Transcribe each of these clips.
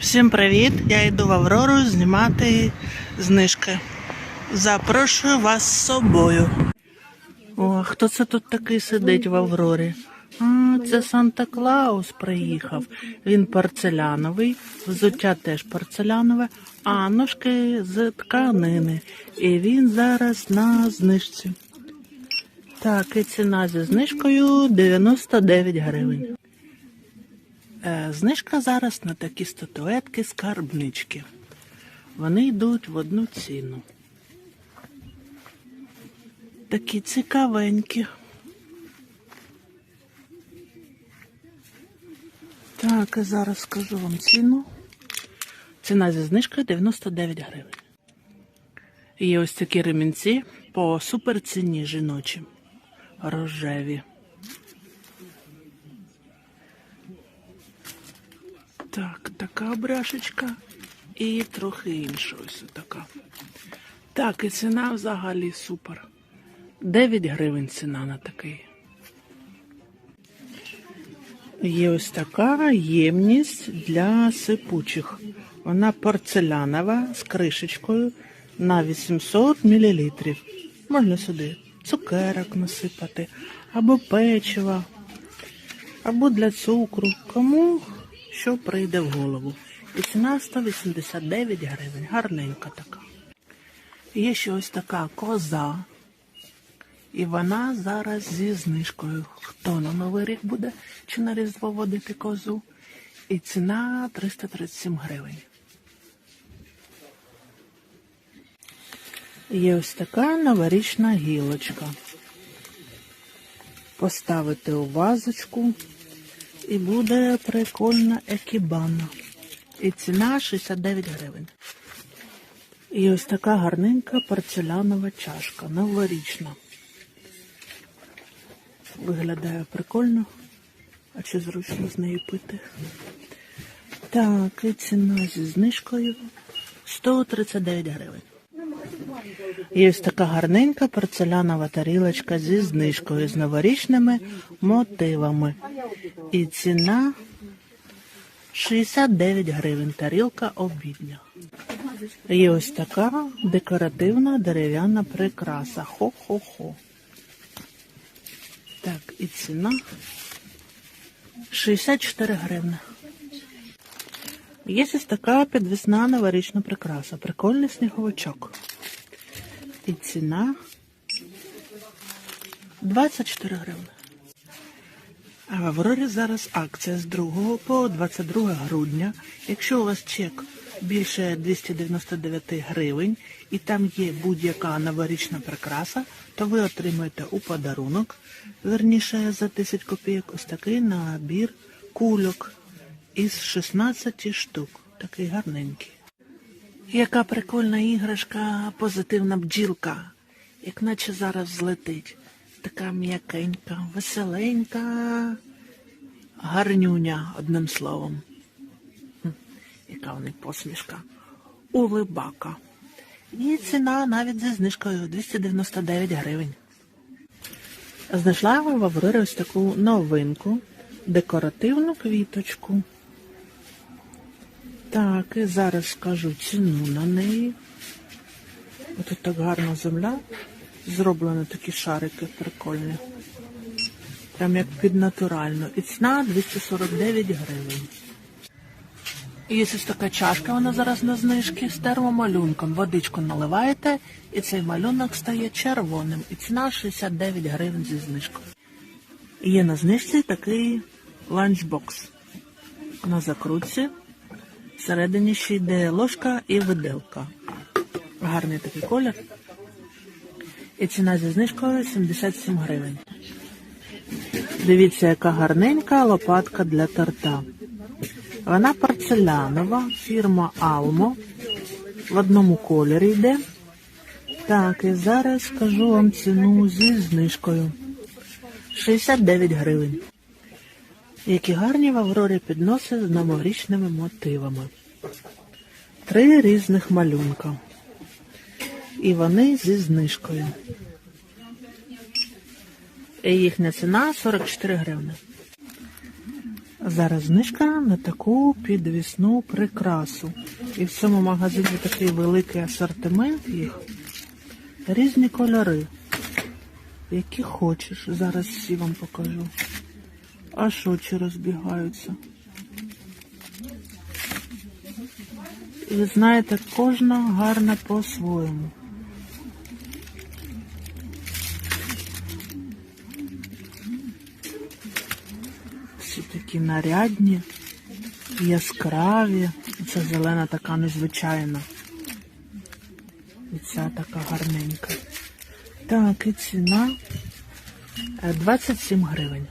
Всім привіт! Я йду в Аврору знімати знижки. Запрошую вас з собою. О, хто це тут такий сидить в Аврорі? А, це Санта Клаус приїхав. Він порцеляновий, взуття теж порцелянове, а ножки з тканини. І він зараз на знижці. Так, і ціна зі знижкою 99 гривень. Е, Знижка зараз на такі статуетки скарбнички. Вони йдуть в одну ціну. Такі цікавенькі. Так, і зараз скажу вам ціну. Ціна зі знижкою 99 гривень. Є ось такі ремінці по суперціні жіночі. Рожеві. Так, така обряшечка і трохи інша ось така. Так, і ціна взагалі супер. 9 гривень ціна на такий. Є ось така ємність для сипучих. Вона порцелянова з кришечкою на 800 мл. Можна сюди цукерок насипати, або печива, або для цукру. Кому що прийде в голову. І ціна 189 гривень. Гарненька така. Є ще ось така коза. І вона зараз зі знижкою. Хто на Новий рік буде чи на Різдво водити козу? І ціна 337 гривень. Є ось така новорічна гілочка. Поставити у вазочку і буде прикольна екібана. І ціна 69 гривень. І ось така гарненька порцелянова чашка, новорічна. Виглядає прикольно. А чи зручно з нею пити? Так, і ціна зі знижкою 139 гривень. І ось така гарненька порцелянова тарілочка зі знижкою, з новорічними мотивами. І ціна 69 гривень. Тарілка обідня. І ось така декоративна дерев'яна прикраса. Хо-хо-хо. Так, і ціна 64 гривни. Є ось така підвісна новорічна прикраса. Прикольний сніговичок. І ціна 24 гривни. А в Аврорі зараз акція з 2 по 22 грудня. Якщо у вас чек більше 299 гривень і там є будь-яка новорічна прикраса, то ви отримаєте у подарунок, верніше за 10 копійок, ось такий набір кульок із 16 штук. Такий гарненький. Яка прикольна іграшка, позитивна бджілка, як наче зараз злетить. Така м'якенька, веселенька, гарнюня, одним словом. Яка в них посмішка. Улибака. І ціна навіть зі знижкою 299 гривень. Знайшла в Аврорі ось таку новинку, декоративну квіточку. Так, і зараз скажу ціну на неї. Ось так гарна земля. Зроблені такі шарики прикольні. Прям як під натурально. І ціна 249 гривень. І ось така чашка, вона зараз на знижці з термомалюнком. Водичку наливаєте, і цей малюнок стає червоним. І ціна 69 гривень зі знижкою. І є на знижці такий ланчбокс. На закрутці. Всередині ще йде ложка і виделка. Гарний такий колір. І ціна зі знижкою 77 гривень. Дивіться, яка гарненька лопатка для торта. Вона порцелянова, фірма Almo. В одному кольорі йде. Так, і зараз скажу вам ціну зі знижкою. 69 гривень. Які гарні в Аврорі підноси з новорічними мотивами. Три різних малюнка. І вони зі знижкою. І їхня ціна 44 гривни. Зараз знижка на таку підвісну прикрасу. І в цьому магазині такий великий асортимент їх. Різні кольори. Які хочеш. Зараз всі вам покажу. Аж очі розбігаються. І знаєте, кожна гарна по-своєму. Всі такі нарядні, яскраві. Це зелена така незвичайна. І ця така гарненька. Так, і ціна е, 27 гривень.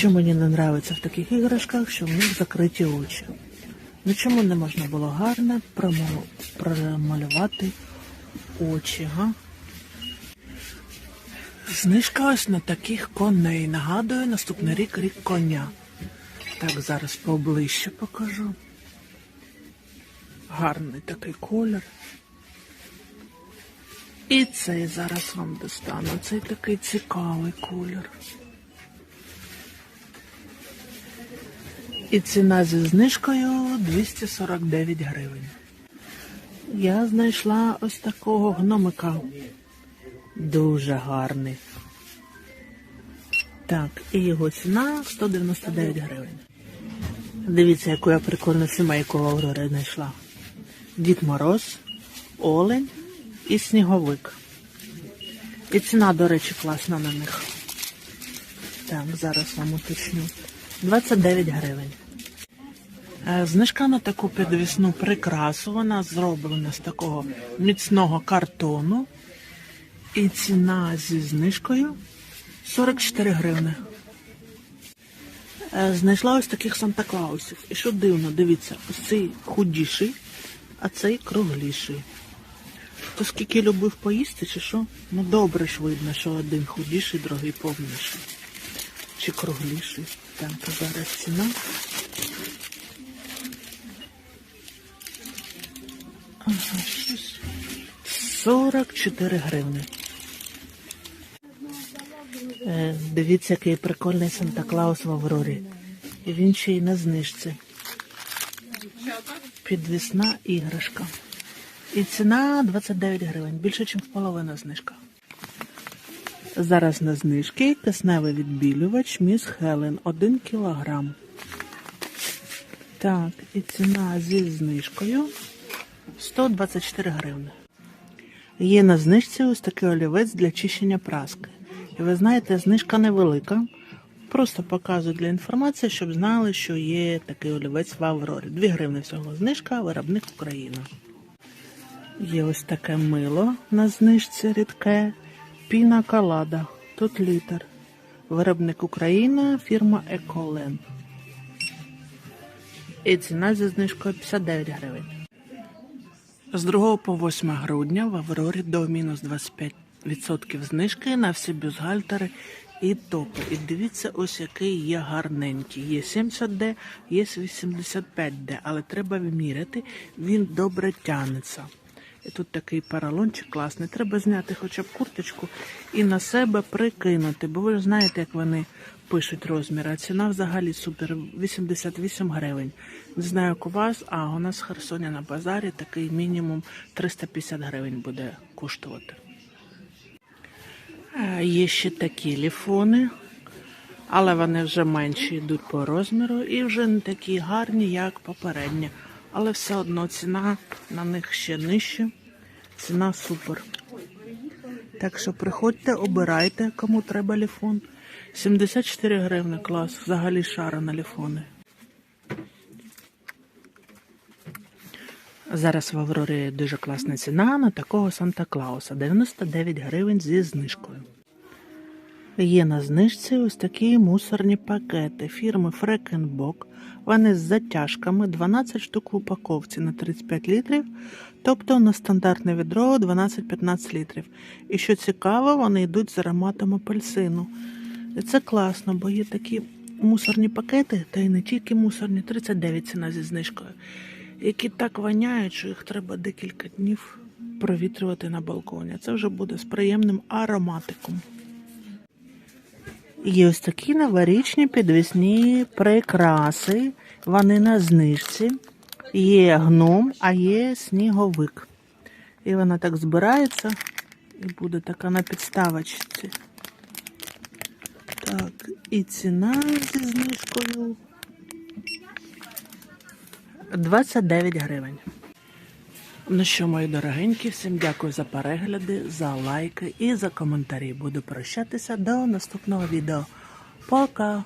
Що мені не подобається в таких іграшках, що в них закриті очі. Ну чому не можна було гарно промалювати очі, га? Знижка ось на таких коней. Нагадую, наступний рік рік коня. Так, зараз поближче покажу. Гарний такий колір. І цей зараз вам достану. Цей такий цікавий колір. І ціна зі знижкою 249 гривень. Я знайшла ось такого гномика. Дуже гарний. Так, і його ціна 199 гривень. Дивіться, яку я прикольну сімейку в Аврорі знайшла. Дід Мороз, Олень і Сніговик. І ціна, до речі, класна на них. Так, зараз вам уточню. 29 гривень. Е, Знижка на таку підвісну прикрасу. Вона зроблена з такого міцного картону. І ціна зі знижкою 44 гривни. Е, Знайшла ось таких Санта-Клаусів. І що дивно, дивіться, ось цей худіший, а цей кругліший. То скільки любив поїсти, чи що? Ну добре ж видно, що один худіший, другий повніший. Чи кругліший. Так, а зараз ціна. Ага, щось. 44 гривни. Е, дивіться, який прикольний Санта-Клаус в Аврорі. І він ще й на знижці. Підвісна іграшка. І ціна 29 гривень, більше, ніж половина знижка. Зараз на знижки кисневий відбілювач Міс Хелен 1 кілограм. Так, і ціна зі знижкою 124 гривни. Є на знижці ось такий олівець для чищення праски. І ви знаєте, знижка невелика. Просто показую для інформації, щоб знали, що є такий олівець в Аврорі. 2 гривни всього знижка, виробник Україна. Є ось таке мило на знижці рідке. Піна Калада. Тут літр. Виробник Україна, фірма Еколен. І ціна зі знижкою 59 гривень. З 2 по 8 грудня в Аврорі до мінус 25% знижки на всі бюстгальтери і топи. І дивіться, ось який є гарненький. Є 70D, є 85D, але треба вміряти, він добре тягнеться. І тут такий паралончик класний. Треба зняти хоча б курточку і на себе прикинути, бо ви ж знаєте, як вони пишуть розмір. А ціна взагалі супер 88 гривень. Не знаю, як у вас, а у нас в Херсоні на базарі такий мінімум 350 гривень буде коштувати. Е, Є ще такі ліфони, але вони вже менші йдуть по розміру і вже не такі гарні, як попередні. Але все одно ціна на них ще нижча. Ціна супер. Так що приходьте, обирайте, кому треба ліфон. 74 гривни клас, взагалі шара на ліфони. Зараз в Аврорі дуже класна ціна на такого Санта-Клауса 99 гривень зі знижкою. Є на знижці ось такі мусорні пакети фірми Фрекенбок. Вони з затяжками 12 штук в упаковці на 35 літрів, тобто на стандартне відро 12-15 літрів. І що цікаво, вони йдуть з ароматом апельсину. І це класно, бо є такі мусорні пакети, та й не тільки мусорні, 39 ціна зі знижкою, які так воняють, що їх треба декілька днів провітрювати на балконі. Це вже буде з приємним ароматиком. Є ось такі новорічні підвісні прикраси. Вони на знижці. Є гном, а є сніговик. І вона так збирається і буде така на підставочці. Так, і ціна зі знижкою 29 гривень. Ну що, мої дорогенькі, всім дякую за перегляди, за лайки і за коментарі. Буду прощатися до наступного відео. Пока!